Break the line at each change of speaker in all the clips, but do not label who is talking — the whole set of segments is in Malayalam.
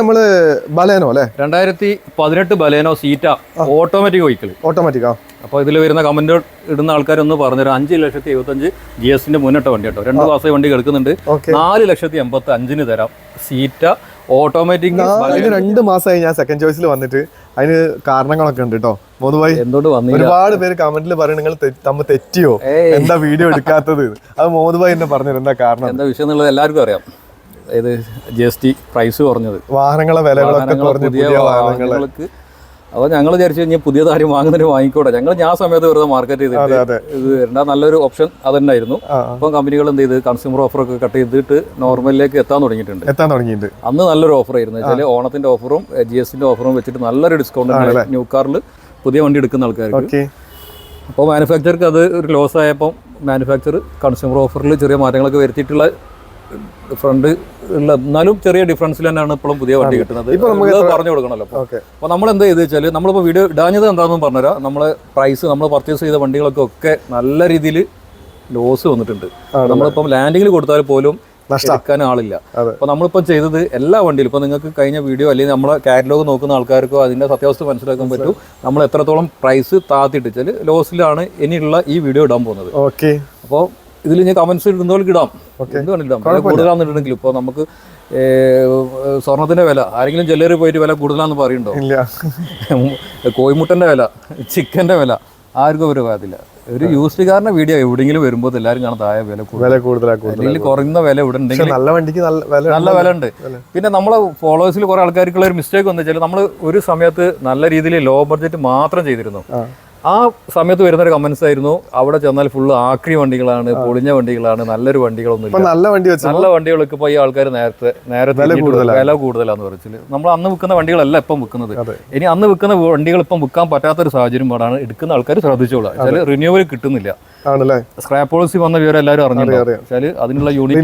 നമ്മൾ ബലേനോ അല്ലേ?
രണ്ടായിരത്തി പതിനെട്ട് Baleno Zeta automatic vehicle
automatic ആ.
അപ്പോൾ ഇതിൽ വരുന്ന കമന്റ് ഇടുന്ന ആൾക്കാരൊന്ന് പറഞ്ഞൊരു അഞ്ച് ലക്ഷത്തി എഴുപത്തഞ്ച് ജി എസിന്റെ മുന്നിട്ട വണ്ടി കേട്ടോ. രണ്ട് മാസം വണ്ടി കിടക്കുന്നുണ്ട്
ഓക്കെ.
നാല് ലക്ഷത്തി എൺപത്തി അഞ്ചിന് തരാം. സീറ്റ ഓട്ടോമാറ്റിക്
രണ്ട് മാസമായി ഞാൻ സെക്കൻഡ് ചോയ്സിൽ വന്നിട്ട്. അതിന് കാരണങ്ങളൊക്കെ ഉണ്ട് കേട്ടോ. മോതുഭായി
എന്തുകൊണ്ട് വന്നു
ഒരുപാട് പേര് കമന്റിൽ പറയും നിങ്ങൾ തമ്മിൽ തെറ്റിയോ? എന്താ വീഡിയോ എടുക്കാത്തത്? അത് മോതുഭായി എന്നെ പറഞ്ഞത് എന്താ കാരണം?
എന്താ വിഷയം എന്നുള്ളത് എല്ലാവർക്കും അറിയാം. ഇത് ജി എസ് ടി പ്രൈസ് കുറഞ്ഞത്.
വാഹനങ്ങളെ വിലകളൊക്കെ
പുതിയ വാഹനങ്ങൾക്ക് അപ്പോൾ ഞങ്ങൾ വിചാരിച്ചു കഴിഞ്ഞാൽ പുതിയ കാര്യം വാങ്ങുന്നതിന് വാങ്ങിക്കോട്ടെ ഞങ്ങൾ ഞാൻ സമയത്ത് വെറുതെ മാർക്കറ്റ് ചെയ്തിട്ട് ഇത് വരേണ്ട. നല്ലൊരു ഓപ്ഷൻ അത്
ആ.
അപ്പം കമ്പനികൾ എന്ത് ചെയ്ത്? കൺസ്യൂമർ ഓഫറൊക്കെ കട്ട് ചെയ്തിട്ട് നോർമലിലേക്ക് എത്താൻ തുടങ്ങിയിട്ടുണ്ട്.
എത്താൻ തുടങ്ങിയിട്ടുണ്ട്.
അന്ന് നല്ലൊരു ഓഫർ ആയിരുന്നു. വെച്ചാൽ ഓണത്തിന്റെ ഓഫറും ജി എസിന്റെ ഓഫറും വെച്ചിട്ട് നല്ലൊരു ഡിസ്കൗണ്ട് ന്യൂ കാറിൽ പുതിയ വണ്ടി എടുക്കുന്ന ആൾക്കാർക്ക്. അപ്പോൾ മാനുഫാക്ചർക്ക് അത് ഒരു ലോസ് ആയപ്പോൾ മാനുഫാക്ചർ കൺസ്യൂമർ ഓഫറിൽ ചെറിയ മാറ്റങ്ങളൊക്കെ വരുത്തിയിട്ടുള്ള ഫ്രണ്ട് ഉള്ള എന്നാലും ചെറിയ ഡിഫറൻസിൽ തന്നെയാണ് ഇപ്പോഴും പുതിയ വണ്ടി കിട്ടുന്നത്. പറഞ്ഞു കൊടുക്കണല്ലോ അപ്പോൾ നമ്മൾ എന്താ ചെയ്ത് വെച്ചാൽ നമ്മളിപ്പോൾ വീഡിയോ ഇടാഞ്ഞത് എന്താണെന്ന് പറഞ്ഞുതരാം. നമ്മളെ പ്രൈസ് നമ്മൾ പർച്ചേസ് ചെയ്ത വണ്ടികളൊക്കെ ഒക്കെ നല്ല രീതിയിൽ ലോസ് വന്നിട്ടുണ്ട്. നമ്മളിപ്പം ലാൻഡിങ്ങിൽ കൊടുത്താൽ പോലും. എടുക്കാൻ ആളില്ല. അപ്പൊ നമ്മളിപ്പോ ചെയ്തത് എല്ലാ വണ്ടിയിലും ഇപ്പൊ നിങ്ങൾക്ക് കഴിഞ്ഞ വീഡിയോ അല്ലെങ്കിൽ നമ്മളെ കാറ്റലോഗ് നോക്കുന്ന ആൾക്കാർക്കോ അതിന്റെ സത്യാവസ്ഥ മനസ്സിലാക്കാൻ പറ്റും. നമ്മൾ എത്രത്തോളം പ്രൈസ് താത്തിട്ട് വെച്ചാൽ ലോസിലാണ് ഇനിയുള്ള ഈ വീഡിയോ ഇടാൻ പോകുന്നത്.
ഓക്കെ.
അപ്പോൾ ഇതിൽ ഞാൻ കമന്റ്സ് ഇടുന്നവർക്ക് ഇടാം. എന്ത് വേണമെങ്കിലും ഇടാം. വില കൂടുതലാണെന്നുണ്ടെങ്കിൽ ഇപ്പോൾ നമുക്ക് സ്വർണത്തിന്റെ വില ആരെങ്കിലും ജ്വല്ലറി പോയിട്ട് വില കൂടുതലാന്ന് പറയുന്നുണ്ടോ?
ഇല്ല.
കോഴിമുട്ടന്റെ വില ചിക്കന്റെ വില ആർക്കും ഒരു കാര്യത്തില്ല ഒരു യൂസ്ഡ് കാറിന്റെ വീഡിയോ എവിടെയെങ്കിലും വരുമ്പോൾ എല്ലാവരും കാണാൻ താഴെ വില
വില കൂടുതലാണ്
കുറഞ്ഞ കുറയുന്ന വില ഇവിടെ ഉണ്ടെങ്കിൽ
നല്ല വണ്ടിക്ക് നല്ല വില
ഉണ്ട് പിന്നെ നമ്മളെ ഫോളോവേഴ്സിൽ കുറെ ആൾക്കാർക്കുള്ള ഒരു മിസ്റ്റേക്ക് വന്നു വെച്ചാൽ നമ്മൾ ഒരു സമയത്ത് നല്ല രീതിയിൽ ലോ ബഡ്ജറ്റ് മാത്രം ചെയ്തിരുന്നു.
ആ.
സമയത്ത് വരുന്ന ഒരു കമന്റ്സ് ആയിരുന്നു. അവിടെ ചെന്നാൽ ഫുള്ള് ആക്രി വണ്ടികളാണ് പൊളിഞ്ഞ വണ്ടികളാണ് നല്ലൊരു വണ്ടികളൊന്നും
നല്ല വണ്ടി
നല്ല വണ്ടികളൊക്കെ ഇപ്പോൾ ഈ ആൾക്കാർ നേരത്തെ നേരത്തെ വില കൂടുതലാന്ന് പറച്ചിൽ. നമ്മൾ അന്ന് വിൽക്കുന്ന വണ്ടികളല്ല ഇപ്പം വിൽക്കുന്നത്. ഇനി അന്ന് വിൽക്കുന്ന വണ്ടികൾ ഇപ്പം വിൽക്കാൻ പറ്റാത്തൊരു സാഹചര്യം പാടാണ്. എടുക്കുന്ന ആൾക്കാർ ശ്രദ്ധിച്ചോളാം റിന്യൂവൽ കിട്ടുന്നില്ല. സ്ക്രാപ്പ് പോളിസി വന്ന വിവരം എല്ലാവരും. വെച്ചാൽ അതിനുള്ള unit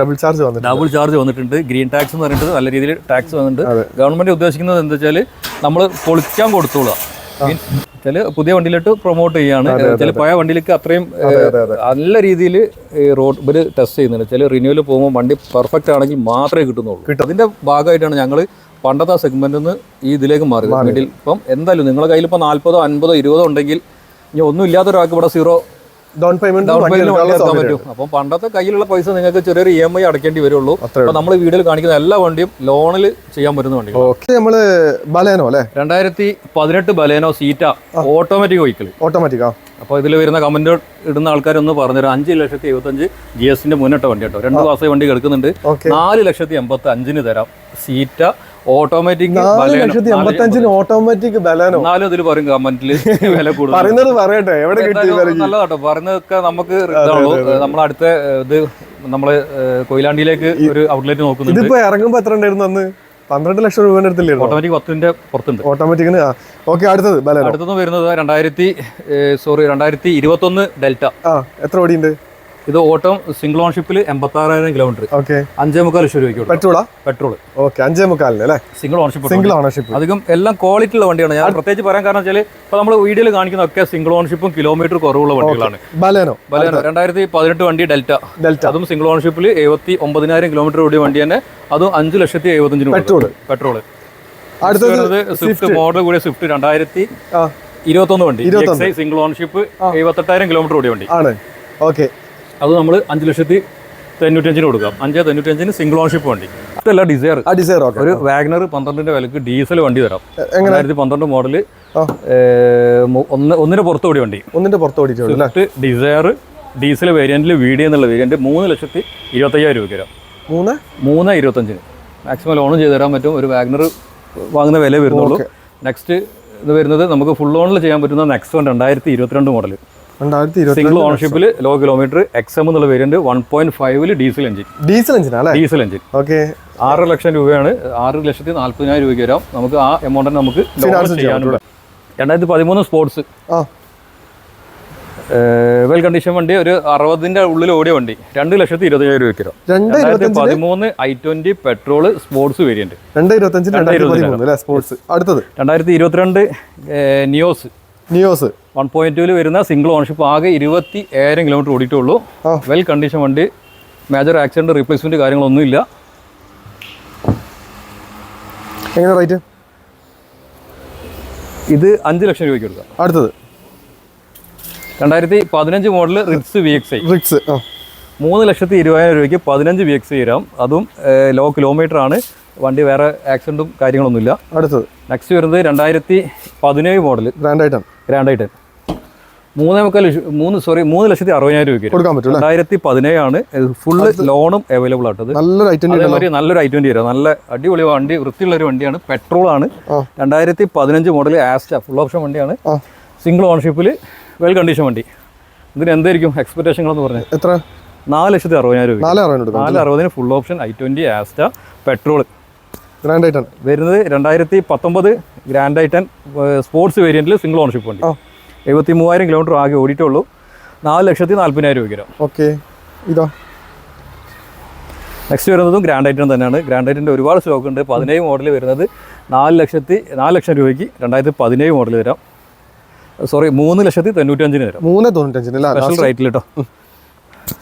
double charge
double charge വന്നിട്ടുണ്ട്. ഗ്രീൻ ടാക്സ് എന്ന് പറഞ്ഞിട്ട് നല്ല രീതിയിൽ ടാക്സ് വന്നിട്ടുണ്ട്. ഗവൺമെന്റ് ഉദ്ദേശിക്കുന്നത് എന്താ വെച്ചാൽ നമ്മൾ പൊളിക്കാൻ കൊടുത്തോളുക. വെച്ചാൽ പുതിയ വണ്ടിയിലിട്ട് പ്രൊമോട്ട് ചെയ്യാണ്. ചില പഴയ വണ്ടിയിലേക്ക് അത്രയും നല്ല രീതിയിൽ റോഡ് ഇവർ ടെസ്റ്റ് ചെയ്യുന്നുണ്ട്. ചില റിന്യൂവൽ പോകുമ്പോൾ വണ്ടി പെർഫെക്റ്റ് ആണെങ്കിൽ മാത്രമേ കിട്ടുന്നുള്ളൂ. അതിന്റെ ഭാഗമായിട്ടാണ് ഞങ്ങൾ പണ്ടത്തെ സെഗ്മെന്റിൽ നിന്ന് ഈ ഇതിലേക്ക് മാറിയത്. മിഡിൽ ഇപ്പം എന്തായാലും നിങ്ങളുടെ കയ്യിൽ ഇപ്പോൾ നാൽപ്പതോ അൻപതോ ഇരുപതോ ഉണ്ടെങ്കിൽ ഇനി ഒന്നും ഇല്ലാത്ത ഒരാൾക്ക് ഇവിടെ zero
down payment
down payment വണ്ടി എടുക്കാൻ പറ്റും. അപ്പം പണ്ടത്തെ കയ്യിലുള്ള പൈസ നിങ്ങൾക്ക് ചെറിയൊരു ഇ എം ഐ അടക്കേണ്ടി വരുള്ളൂ.
അപ്പോൾ
അപ്പൊ നമ്മൾ വീഡിയോയിൽ കാണിക്കുന്ന എല്ലാ വണ്ടിയും ലോണിൽ ചെയ്യാൻ പറ്റുന്ന വണ്ടി
ഓക്കെ നമ്മൾ ബലേനോ അല്ലേ?
രണ്ടായിരത്തി പതിനെട്ട് Baleno Zeta automatic vehicle
automatic അപ്പൊ
അപ്പോൾ ഇതിൽ വരുന്ന കമന്റ് ഇടുന്ന ആൾക്കാരൊന്ന് പറഞ്ഞുതരാം. അഞ്ച് ലക്ഷത്തി എഴുപത്തഞ്ച് ജി എസിന്റെ മുന്നിട്ട വണ്ടി കേട്ടോ. രണ്ട് മാസം വണ്ടി കിടക്കുന്നുണ്ട് നാല് ലക്ഷത്തി എൺപത്തി അഞ്ചിന് തരാം. സീറ്റ ഓട്ടോമാറ്റിക്
നാല് ലക്ഷത്തി എൺപത്തി ഓട്ടോമാറ്റിക് ബലാനോ.
എന്നാലും അതിൽ പറയും കമന്റിൽ വില കൂടുതൽ
പറയുന്നത് പറയട്ടെ എവിടെ കിട്ടി
നല്ലതാട്ടോ. പറയുന്നതൊക്കെ നമുക്ക് ഇതാണല്ലോ നമ്മൾ അടുത്ത ഇത് നമ്മൾ കൊയിലാണ്ടിയിലേക്ക് ഒരു ഔട്ട്ലെറ്റ് നോക്കുന്നുണ്ട്.
ഇതിപ്പോ ഇറങ്ങുമ്പോ എത്ര ഉണ്ടായിരുന്നു അന്ന്? പന്ത്രണ്ട് ലക്ഷം രൂപ അടുത്തില്ലായിരുന്നു?
ഓട്ടോമാറ്റിക് പത്തിന്റെ പുറത്തുണ്ട്.
ഓട്ടോമാറ്റിക് ഓക്കെ അടുത്തത് അടുത്തൊന്നും
അടുത്തുനിന്ന് വരുന്നത് രണ്ടായിരത്തി സോറി രണ്ടായിരത്തി ഇരുപത്തൊന്ന് ഡെൽറ്റ.
ആ എത്ര ഓടിയുണ്ട്?
ഇത് ഓട്ടം സിംഗിൾ ഓൺഷിപ്പിൽ എൺപത്തി ആറായിരം കിലോമീറ്റർ
ഓക്കെ
അഞ്ചേ മുക്കാൽ ലക്ഷം രൂപയ്ക്ക്
പെട്രോളാ?
പെട്രോൾ
ഓക്കെ അഞ്ചേ മുക്കാലിന് അല്ലേ?
സിംഗിൾ ഓൺഷിപ്പ്
സിംഗിൾ ഓൺഷിപ്പ്
അധികം എല്ലാം ക്വാളിറ്റി ഉള്ള വണ്ടിയാണ്. ഞാൻ പ്രത്യേകിച്ച് പറയാൻ കാരണം വെച്ചാൽ ഇപ്പൊ നമ്മൾ വീഡിയോയിൽ കാണിക്കുന്ന ഒക്കെ സിംഗിൾ ഓൺഷിപ്പും കിലോമീറ്റർ കുറവുള്ള വണ്ടികളാണ്.
ബലേനോ
ബലേനോ രണ്ടായിരത്തി പതിനെട്ട് വണ്ടി ഡെൽറ്റ
ഡെൽറ്റ
അതും സിംഗിൾ ഓൺഷിപ്പിൽ എഴുപത്തി ഒമ്പതിനായിരം കിലോമീറ്റർ ഓടിയ വണ്ടി തന്നെ. അതും അഞ്ച് ലക്ഷത്തി എഴുപത്തഞ്ചിന്
പെട്രോൾ
പെട്രോൾ
അടുത്തത്
സ്വിഫ്റ്റ് മോഡൽ കൂടിയ സ്വിഫ്റ്റ് രണ്ടായിരത്തി ഇരുപത്തൊന്ന് വണ്ടി. സിംഗിൾ ഓൺഷിപ്പ് എഴുപത്തെട്ടായിരം കിലോമീറ്റർ ഓടിയ വണ്ടി.
ആണ്. ഓക്കെ
അത് നമ്മൾ അഞ്ച് ലക്ഷത്തി തൊണ്ണൂറ്റഞ്ചിന് കൊടുക്കാം. അഞ്ച് തൊണ്ണൂറ്റഞ്ചിന് സിംഗിൾ ഓൺഷിപ്പ് വണ്ടി. അതല്ല ഡിസയർ
ഓക്കെ
ഒരു വാഗ്നർ പന്ത്രണ്ടിന്റെ വിലക്ക് ഡീസൽ വണ്ടി തരാം. രണ്ടായിരത്തി പന്ത്രണ്ട്
മോഡൽ.
ഒന്ന് ഒന്നിന് പുറത്ത് ഓടിയ വണ്ടി.
ഒന്നിന്റെ പുറത്ത് ഓടിയിട്ടുള്ളൂ അല്ലേ?
സ്വിഫ്റ്റ് ഡിസയർ ഡീസൽ വേരിയന്റിൽ വീഡിയോ എന്നുള്ള വേരിയന്റ് മൂന്ന് ലക്ഷത്തി ഇരുപത്തയ്യായിരം രൂപയ്ക്ക് തരാം.
മൂന്ന്?
മൂന്ന് ഇരുപത്തഞ്ചിന്. മാക്സിമം ലോണും ചെയ്ത് തരാൻ പറ്റും. ഒരു വാഗ്നർ വാങ്ങുന്ന വില വരുന്നുള്ളൂ. നെക്സ്റ്റ് ഇത് വരുന്നത് നമുക്ക് ഫുൾ ഓണിൽ ചെയ്യാൻ പറ്റുന്ന നെക്സ്റ്റ് വൺ രണ്ടായിരത്തി ഇരുപത്തിരണ്ട് മോഡൽ സിംഗിൾ ഓണർഷിപ്പിൽ ലോ കിലോമീറ്റർ എക്സ് എം എന്നുള്ള വേരിയന്റ് വൺ പോയിന്റ് ഫൈവിൽ ഡീസൽ എഞ്ചിൻ
ഡീസൽ എഞ്ചിൻ അല്ലേ?
ഡീസൽ എഞ്ചിൻ
ഓക്കെ
ആറ് ലക്ഷം രൂപയാണ് ആറ് ലക്ഷത്തി നാല്പതിനായിരം രൂപയ്ക്ക് വരാം. നമുക്ക് ആ എമൗണ്ട് നമുക്ക് രണ്ടായിരത്തി പതിമൂന്ന് സ്പോർട്സ് വെൽ കണ്ടീഷൻ വണ്ടി ഒരു അറുപതിന്റെ ഉള്ളിൽ ഓടിയ വണ്ടി. രണ്ട് ലക്ഷത്തി ഇരുപത്തയ്യായിരം രൂപയ്ക്ക് വരാം.
രണ്ട്
രണ്ടായിരത്തി പതിമൂന്ന് I twenty petrol sports variant
രണ്ടായിരത്തി
ഇരുപത്തിരണ്ട് നിയോസ്
നിയോസ്
വൺ പോയിന്റ് ടുവിൽ വരുന്ന സിംഗിൾ ഓണർഷിപ്പ് ആകെ ഇരുപത്തി ഏഴായിരം കിലോമീറ്റർ ഓടിയിട്ടുള്ളൂ വെൽ കണ്ടീഷൻ വണ്ടി. മേജർ ആക്സിഡന്റ് റീപ്ലേസ്മെന്റ് കാര്യങ്ങളൊന്നുമില്ല.
എങ്ങനെ റേറ്റ്
ഇത് അഞ്ച് ലക്ഷം രൂപയ്ക്ക് കൊടുക്കാം.
അടുത്തത്.
രണ്ടായിരത്തി പതിനഞ്ച് model Ritz V X I
Ritz
മൂന്ന് ലക്ഷത്തി ഇരുപതിനായിരം രൂപയ്ക്ക് പതിനഞ്ച് വി എക്സ് ഐ തരാം. അതും ലോ കിലോമീറ്റർ ആണ്. വണ്ടി വേറെ ആക്സിഡന്റും കാര്യങ്ങളൊന്നുമില്ല.
അടുത്തത്.
നെക്സ്റ്റ് വരുന്നത് രണ്ടായിരത്തി പതിനേഴ് മോഡൽ
ഗ്രാൻഡ് ആയിട്ടാണ്
ഗ്രാൻഡ് ഐട്ടൻ മൂന്നേ മുക്കാൽ മൂന്ന് സോറി മൂന്ന് ലക്ഷത്തി അറുപതിനായിരം രൂപയ്ക്ക്
കൊടുക്കാൻ പറ്റും
രണ്ടായിരത്തി പതിനേഴാണ് ഫുള്ള് ലോണും അവൈലബിൾ ആട്ടത്
നല്ലൊരു ഐറ്റം
അതേമാതിരി നല്ലൊരു ഐ ട്വന്റി വരാം നല്ല അടിപൊളി വണ്ടി വൃത്തിയുള്ള ഒരു വണ്ടിയാണ്. പെട്രോൾ ആണ്. രണ്ടായിരത്തി പതിനഞ്ച് മോഡൽ ആസ്റ്റ ഫുൾ ഓപ്ഷൻ വണ്ടിയാണ്. സിംഗിൾ ഓണർഷിപ്പിൽ വെൽ കണ്ടീഷൻ വണ്ടി. ഇതിന് എന്തായിരിക്കും എക്സ്പെക്ടേഷങ്ങളെന്ന് പറഞ്ഞത്
എത്ര?
നാല് ലക്ഷത്തി അറുപതിനായിരം രൂപ
നാല് അറുപതിന്
full option I twenty Asta petrol വരുന്നത് രണ്ടായിരത്തി പത്തൊമ്പത് ഗ്രാൻഡ് ഐറ്റൻ സ്പോർട്സ് വേരിയന്റിൽ സിംഗിൾ ഓണർഷിപ്പ്
ഉണ്ട്.
എഴുപത്തി മൂവായിരം കിലോമീറ്റർ ആകെ ഓടിയിട്ടുള്ളൂ. നാല് ലക്ഷത്തി നാൽപ്പതിനായിരം രൂപ വരാം.
ഓക്കെ. ഇതോ.
നെക്സ്റ്റ് വരുന്നതും ഗ്രാൻഡ് ഐറ്റം തന്നെയാണ്. ഗ്രാൻഡ് ഐറ്റന്റെ ഒരുപാട് സ്റ്റോക്ക് ഉണ്ട്. പതിനേഴ് മോഡൽ വരുന്നത് നാല് ലക്ഷത്തി നാല് ലക്ഷം രൂപയ്ക്ക് രണ്ടായിരത്തി പതിനേഴ് മോഡൽ തരാം സോറി മൂന്ന് ലക്ഷത്തി തൊണ്ണൂറ്റഞ്ചിന് തരാം
മൂന്ന് തൊണ്ണൂറ്റഞ്ചിന്
സ്പെഷ്യൽ റേറ്റിൽ കേട്ടോ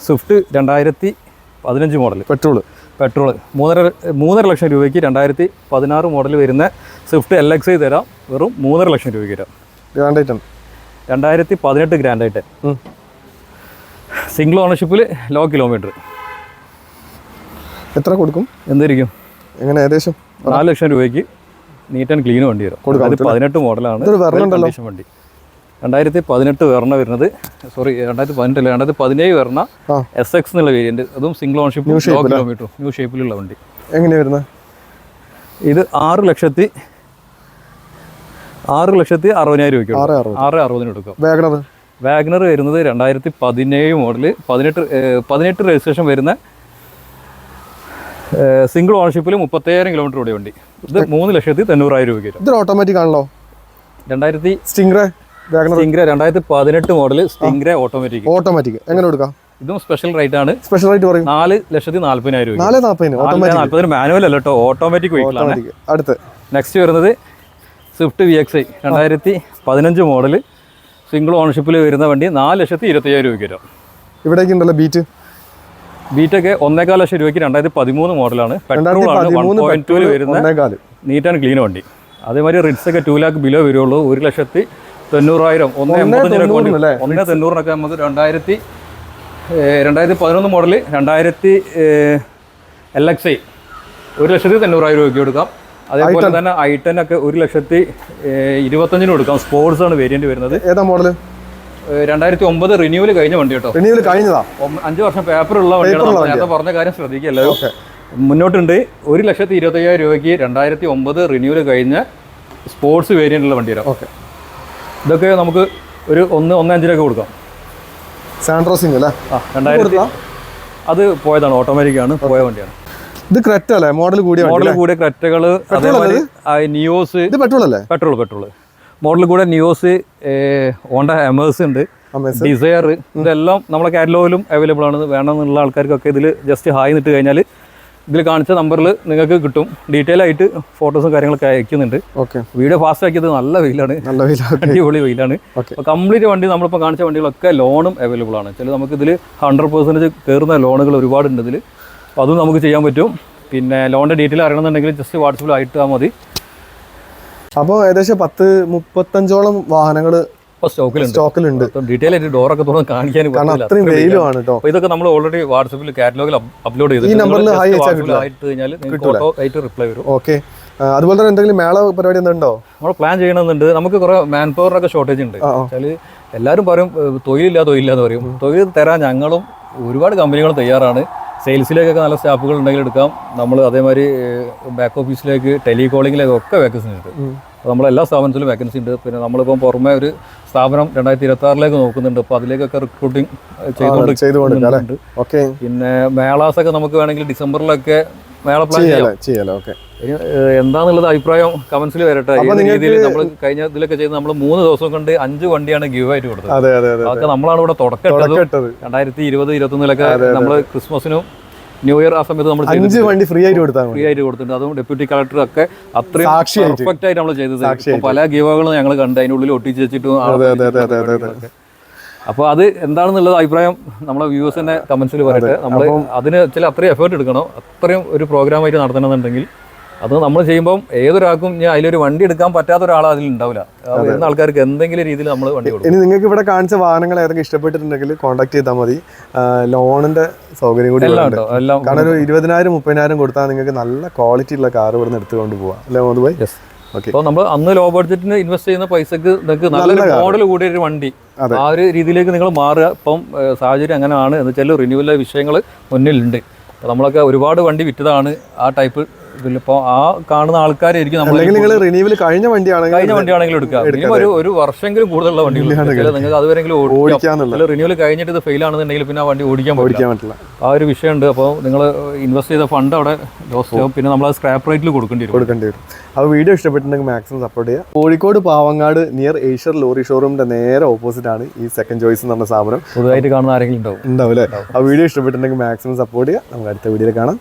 സ്വിഫ്റ്റ് രണ്ടായിരത്തി പതിനഞ്ച് മോഡൽ
പെട്രോൾ
പെട്രോൾ മൂന്നര മൂന്നര ലക്ഷം രൂപയ്ക്ക് രണ്ടായിരത്തി പതിനാറ് മോഡൽ വരുന്ന സ്വിഫ്റ്റ് എൽ എക്സ് ഐ തരാം. വെറും മൂന്നര ലക്ഷം രൂപയ്ക്ക് തരാം.
ഗ്രാൻഡ് ഐറ്റം
രണ്ടായിരത്തി പതിനെട്ട് ഗ്രാൻഡ് ഐറ്റം സിംഗിൾ ഓണർഷിപ്പിൽ ലോ കിലോമീറ്റർ
എത്ര കൊടുക്കും?
എന്തായിരിക്കും
എങ്ങനെ ഏകദേശം?
നാല് ലക്ഷം രൂപയ്ക്ക് നീറ്റ് ആൻഡ് ക്ലീൻ വണ്ടി വരും അത് പതിനെട്ട് മോഡലാണ്. വണ്ടി. രണ്ടായിരത്തി പതിനെട്ട് വരണ വരുന്നത് സോറി രണ്ടായിരത്തി പതിനെട്ടല്ല രണ്ടായിരത്തി പതിനേഴ് വരണ. എസ് എക്സ് എന്നുള്ള വേരിയന്റ് അതും single ownership low kilometre new ഷേപ്പിലുള്ള വണ്ടി.
എങ്ങനെയാണ് വരുന്നത്?
ഇത് ആറ് ലക്ഷത്തി ആറ് ലക്ഷത്തി അറുപതിനായിരം രൂപയ്ക്ക്
ആറ് അറുപത്.
ആറ് അറുപതിന് എടുക്കാം
വേഗണത്
വാഗ്നർ വരുന്നത് രണ്ടായിരത്തി പതിനേഴ് മോഡൽ പതിനെട്ട് പതിനെട്ട് രജിസ്ട്രേഷൻ വരുന്ന സിംഗിൾ ഓണർഷിപ്പിൽ മുപ്പത്തയ്യായിരം കിലോമീറ്റർ ഓടിയ വണ്ടി. ഇത് മൂന്ന് ലക്ഷത്തി തൊണ്ണൂറായിരം രൂപയ്ക്ക് വരും
ഇത് ഓട്ടോമാറ്റിക് ആണല്ലോ?
രണ്ടായിരത്തി
സ്റ്റിംഗ്ര? വേഗണർ?
സ്റ്റിംഗ്ര രണ്ടായിരത്തി പതിനെട്ട് മോഡൽ സ്റ്റിംഗ്ര ഓട്ടോമാറ്റിക്
ഓട്ടോമാറ്റിക് എങ്ങനെ കൊടുക്കാം?
ഇതും സ്പെഷ്യൽ റേറ്റ് ആണ്.
സ്പെഷ്യൽ റേറ്റ് പറയും.
നാല് ലക്ഷത്തി നാല്പതിനായിരം രൂപ
നാല്
നാല്പതിന്? മാനുവൽ അല്ല കേട്ടോ. ഓട്ടോമാറ്റിക് വെഹിക്കിളാണ്
ഓട്ടോമാറ്റിക് അടുത്ത്.
നെക്സ്റ്റ് വരുന്നത് സ്വിഫ്റ്റ് വി എക്സ് ഐ രണ്ടായിരത്തി പതിനഞ്ച് മോഡൽ സിംഗിൾ ഓണർഷിപ്പിൽ വരുന്ന വണ്ടി നാല് ലക്ഷത്തി ഇരുപത്തയ്യായിരം രൂപയ്ക്ക് വരും.
ഇവിടേക്ക് ഉണ്ടല്ലോ ബീറ്റ്
ബീറ്റൊക്കെ ഒന്നേകാൽ ലക്ഷം രൂപയ്ക്ക് രണ്ടായിരത്തി പതിമൂന്ന് മോഡലാണ് പെട്രോൾ ആണ് വൺ
പതിമൂന്ന്
പോയിന്റ് ടൂൽ വരുന്ന നീറ്റ് ആൻഡ് ക്ലീൻ വണ്ടി. അതേമാതിരി റിറ്റ്സ് ഒക്കെ ടു ലാക്ക് ബിലോ വരുള്ളൂ. ഒരു ലക്ഷത്തി തൊണ്ണൂറായിരം ഒന്ന് എൺപത്തഞ്ചിനൊക്കെ വണ്ടി? ഒന്ന് തൊണ്ണൂറിനൊക്കെ നമുക്ക് രണ്ടായിരത്തി രണ്ടായിരത്തി പതിനൊന്ന് മോഡൽ രണ്ടായിരത്തി എൽ എക്സ് ഐ ഒരു ലക്ഷത്തി തൊണ്ണൂറായിരം രൂപയ്ക്ക് കൊടുക്കാം. അതേപോലെ തന്നെ ഐ ടെൻ ഒക്കെ ഒരു ലക്ഷത്തി ഇരുപത്തഞ്ചിന് കൊടുക്കാം. സ്പോർട്സ് ആണ് വേരിയന്റ് വരുന്നത്.
ഏതാ
മോഡൽ രണ്ടായിരത്തി ഒമ്പത് റിന്യൂവൽ കഴിഞ്ഞ വണ്ടി കേട്ടോ.
റിന്യൂവൽ കഴിഞ്ഞതാ?
അഞ്ച് വർഷം പേപ്പറുള്ള വണ്ടിയാണ് നേരത്തെ പറഞ്ഞ കാര്യം ശ്രദ്ധിക്കുക എല്ലാവരും. മുന്നോട്ടുണ്ട്. ഒരു ലക്ഷത്തി ഇരുപത്തയ്യായിരം രൂപയ്ക്ക് രണ്ടായിരത്തി ഒമ്പത് റിന്യൂവൽ കഴിഞ്ഞ സ്പോർട്സ് വേരിയന്റുള്ള വണ്ടി വരാം
ഓക്കെ
ഇതൊക്കെ നമുക്ക് ഒരു ഒന്ന് ഒന്ന് അഞ്ചിനൊക്കെ കൊടുക്കാം.
സാൻഡ്രോസിംഗ് അല്ലേ?
ആ രണ്ടായിരത്തി അത് പോയതാണ്. ഓട്ടോമാറ്റിക് ആണ്. പോയ വണ്ടിയാണ്.
ഇത് ക്രെറ്റ അല്ലേ? മോഡൽ കൂടിയ
മോഡൽ കൂടിയ ക്രെറ്റകൾ അതേമാതിരി ആ, നിയോസ്
ഇത് പെട്രോൾ അല്ലേ?
പെട്രോൾ പെട്രോൾ മോഡൽ കൂടെ നിയോസ് ഓണ്ട എമേഴ്സ് ഉണ്ട്. ഡിസയർ ഇതെല്ലാം നമ്മളെ കാറ്റലോഗിലും അവൈലബിൾ ആണ്. വേണമെന്നുള്ള ആൾക്കാർക്കൊക്കെ ഇതിൽ ജസ്റ്റ് ഹായ് നിട്ട് കഴിഞ്ഞാൽ ഇതിൽ കാണിച്ച നമ്പറിൽ നിങ്ങൾക്ക് കിട്ടും. ഡീറ്റെയിൽ ആയിട്ട് ഫോട്ടോസും കാര്യങ്ങളൊക്കെ അയക്കുന്നുണ്ട്.
ഓക്കെ
വീഡിയോ ഫാസ്റ്റ് ആക്കിയത് നല്ല വെയിലാണ്.
നല്ല വെയിലാണ്
അടിപൊളി വെയിലാണ്. കംപ്ലീറ്റ് വണ്ടി നമ്മളിപ്പോൾ കാണിച്ച വണ്ടികളൊക്കെ ലോണും അവൈലബിൾ ആണ്. ചില നമുക്ക് ഇതിൽ ഹൺഡ്രഡ് പെർസെന്റേജ് കയറുന്ന ലോണുകൾ ഒരുപാടുണ്ട് ഇതിൽ അപ്പോൾ അതും നമുക്ക് ചെയ്യാൻ പറ്റും. പിന്നെ ലോണിന്റെ ഡീറ്റെയിൽ അറിയണമെന്നുണ്ടെങ്കിൽ ജസ്റ്റ് വാട്സപ്പിൽ ആയിട്ടാൽ മതി.
അപ്പോൾ ഏകദേശം പത്ത് മുപ്പത്തഞ്ചോളം വാഹനങ്ങൾ
സ്റ്റോക്കിലുണ്ട്. ഡീറ്റെയിൽ ആയിട്ട് ഡോറൊക്കെ തുറന്ന് കാണിക്കാൻ
അത്രയും വെയിലുമാണ് കേട്ടോ
ഇതൊക്കെ നമ്മൾ ഓൾറെഡി വാട്സപ്പിൽ കാറ്റലോഗിൽ അപ്ലോഡ്
ഈ നമ്പറിൽ
ഹൈ ആയിട്ട് കഴിഞ്ഞാൽ ഓട്ടോ ആയിട്ട് റിപ്ലൈ വരും.
ഓക്കെ. അതുപോലെ തന്നെ എന്തെങ്കിലും മേള പരിപാടി എന്തുണ്ടോ
നമ്മൾ പ്ലാൻ ചെയ്യണമെന്നുണ്ട്. നമുക്ക് കുറെ മാൻ പവറിനൊക്കെ ഷോർട്ടേജ് ഉണ്ട്. വെച്ചാൽ എല്ലാവരും പറയും തൊഴിലില്ല തൊഴിലില്ല എന്ന് പറയും. തൊഴിൽ തരാൻ ഞങ്ങളും ഒരുപാട് കമ്പനികൾ തയ്യാറാണ്. സെയിൽസിലേക്കൊക്കെ നല്ല സ്റ്റാഫുകൾ ഉണ്ടെങ്കിൽ എടുക്കാം. നമ്മൾ അതേമാതിരി ബാക്ക് ഓഫീസിലേക്ക് ടെലികോളിങ്ങിലേക്ക് ഒക്കെ വേക്കൻസി ഉണ്ട്. അപ്പോൾ നമ്മൾ എല്ലാ സ്ഥാപനത്തിലും വേക്കൻസി ഉണ്ട്. പിന്നെ നമ്മളിപ്പം പുറമെ ഒരു സ്ഥാപനം രണ്ടായിരത്തി ഇരുപത്തി ആറിലേക്ക് നോക്കുന്നുണ്ട് അപ്പോൾ അതിലേക്കൊക്കെ റിക്രൂട്ടിംഗ് ചെയ്തുകൊണ്ട് പിന്നെ മേളാസൊക്കെ നമുക്ക് വേണമെങ്കിൽ ഡിസംബറിലൊക്കെ മേള പ്ലാൻ ചെയ്യാം.
ഓക്കെ
എന്താന്നുള്ളത് അഭിപ്രായം കമന്റ്സിൽ വരട്ടെ. ഏത് രീതിയിൽ നമ്മൾ കഴിഞ്ഞ ഇതിലൊക്കെ ചെയ്ത് നമ്മൾ മൂന്ന് ദിവസം കൊണ്ട് അഞ്ച് വണ്ടിയാണ് ഗീവ് ആയിട്ട് കൊടുത്തത്.
അതെ അതെ അതെ
അതൊക്കെ നമ്മളാണ് ഇവിടെ
തുടക്കട്ടത്
രണ്ടായിരത്തി ഇരുപത് ഇരുപത്തൊന്നിലൊക്കെ നമ്മൾ ക്രിസ്മസിനും ന്യൂ ഇയർ ആ സമയത്ത് നമ്മൾ
അഞ്ച് വണ്ടി ഫ്രീ ആയിട്ട് കൊടുത്താണ്
ഫ്രീ ആയിട്ട് കൊടുത്തിട്ടുണ്ട്. അതും ഡെപ്യൂട്ടി കളക്ടർ ഒക്കെ അത്രയും പെർഫെക്റ്റ് ആയിട്ട് നമ്മൾ ചെയ്തത്. പല ഗീവകളും ഞങ്ങൾ കണ്ട്. അതിനുള്ളിൽ ഉള്ളിൽ ഒട്ടിച്ച് വെച്ചിട്ടും അപ്പോൾ അത് എന്താണെന്നുള്ളത് അഭിപ്രായം നമ്മളെ വ്യൂവേഴ്സിന്റെ കമന്റ്സിൽ പറയട്ടെ നമ്മൾ അതിന് ചില അത്രയും എഫേർട്ട് എടുക്കണം. അത്രയും ഒരു പ്രോഗ്രാം ആയിട്ട് നടത്തണമെന്നുണ്ടെങ്കിൽ അത് നമ്മൾ ചെയ്യുമ്പോൾ ഏതൊരാൾക്കും ഞാൻ അതിലൊരു വണ്ടി എടുക്കാൻ പറ്റാത്ത ഒരാൾ അതിൽ ഉണ്ടാവില്ല. വരുന്ന ആൾക്കാർക്ക് എന്തെങ്കിലും രീതിയിൽ നമ്മൾ വണ്ടി കൊടുക്കും.
ഇനി നിങ്ങൾക്ക് ഇവിടെ കാണിച്ച വാഹനങ്ങൾ ഏതെങ്കിലും ഇഷ്ടപ്പെട്ടിട്ടുണ്ടെങ്കിൽ കോൺടാക്ട് ചെയ്താൽ മതി. ലോണിന്റെ സൗകര്യം കൂടി
എല്ലാം
കാരണം ഒരു ഇരുപതിനായിരം മുപ്പതിനായിരം കൊടുത്താൽ നിങ്ങൾക്ക് നല്ല ക്വാളിറ്റി ഉള്ള കാർ ഇവിടെ നിന്ന് എടുത്തുകൊണ്ട് പോവാം. അല്ലേ ഭായി
അപ്പോൾ നമ്മൾ അന്ന് ലോ ബഡ്ജറ്റിന് ഇൻവെസ്റ്റ് ചെയ്യുന്ന പൈസക്ക് നിങ്ങൾക്ക് നല്ലൊരു മോഡൽ കൂടിയ ഒരു വണ്ടി. ആ ഒരു രീതിയിലേക്ക് നിങ്ങൾ മാറുക. ഇപ്പം സാഹചര്യം അങ്ങനെയാണ്. എന്ന് വെച്ചാൽ റിന്യൂവലിലെ വിഷയങ്ങൾ മുന്നിലുണ്ട്. നമ്മളൊക്കെ ഒരുപാട് വണ്ടി വിറ്റതാണ് ആ ടൈപ്പ് ഇതിലിപ്പോൾ ആ കാണുന്ന ആൾക്കാരായിരിക്കും
അല്ലെങ്കിൽ നിങ്ങൾ റിനീവൽ കഴിഞ്ഞ വണ്ടിയാണെങ്കിൽ
കഴിഞ്ഞ വണ്ടിയാണെങ്കിലും എടുക്കുക. മിനിമം ഒരു ഒരു വർഷമെങ്കിലും കൂടുതലുള്ള വണ്ടികൾ നിങ്ങൾക്ക് അതുവരെങ്കിലും ഓടിക്കാം
ഓടിക്കാന്നുള്ള
റിന്യൂവൽ കഴിഞ്ഞിട്ട് ഇത് ഫെയിൽ ആണെന്നുണ്ടെങ്കിൽ പിന്നെ ആ വണ്ടി ഓടിക്കാൻ
ഓടിക്കാൻ പറ്റില്ല.
ആ ഒരു വിഷയമുണ്ട്. അപ്പോൾ നിങ്ങൾ ഇൻവെസ്റ്റ് ചെയ്ത ഫണ്ട് അവിടെ ലോസ് പിന്നെ നമ്മൾ സ്ക്രാപ്പ് റേറ്റിൽ കൊടുക്കേണ്ടി വരും.
കൊടുക്കേണ്ടി വരും. അപ്പോൾ വീഡിയോ ഇഷ്ടപ്പെട്ടിട്ടുണ്ടെങ്കിൽ മാക്സിമം സപ്പോർട്ട് ചെയ്യുക. Kozhikode Pavangad near Eicher lorry ഷോറൂമിന്റെ നേരെ ഓപ്പോസിറ്റ് ആണ് ഈ സെക്കൻഡ് ചോയ്സ് എന്ന് പറഞ്ഞ സ്ഥാപനം
പുതുതായിട്ട് കാണുന്ന ആരെങ്കിലും ഉണ്ടാവും.
ഉണ്ടാവും അല്ലേ? ആ വീഡിയോ ഇഷ്ടപ്പെട്ടിട്ടുണ്ടെങ്കിൽ മാക്സിമം സപ്പോർട്ട് ചെയ്യുക. നമുക്ക് അടുത്ത വീഡിയോയിൽ കാണാം.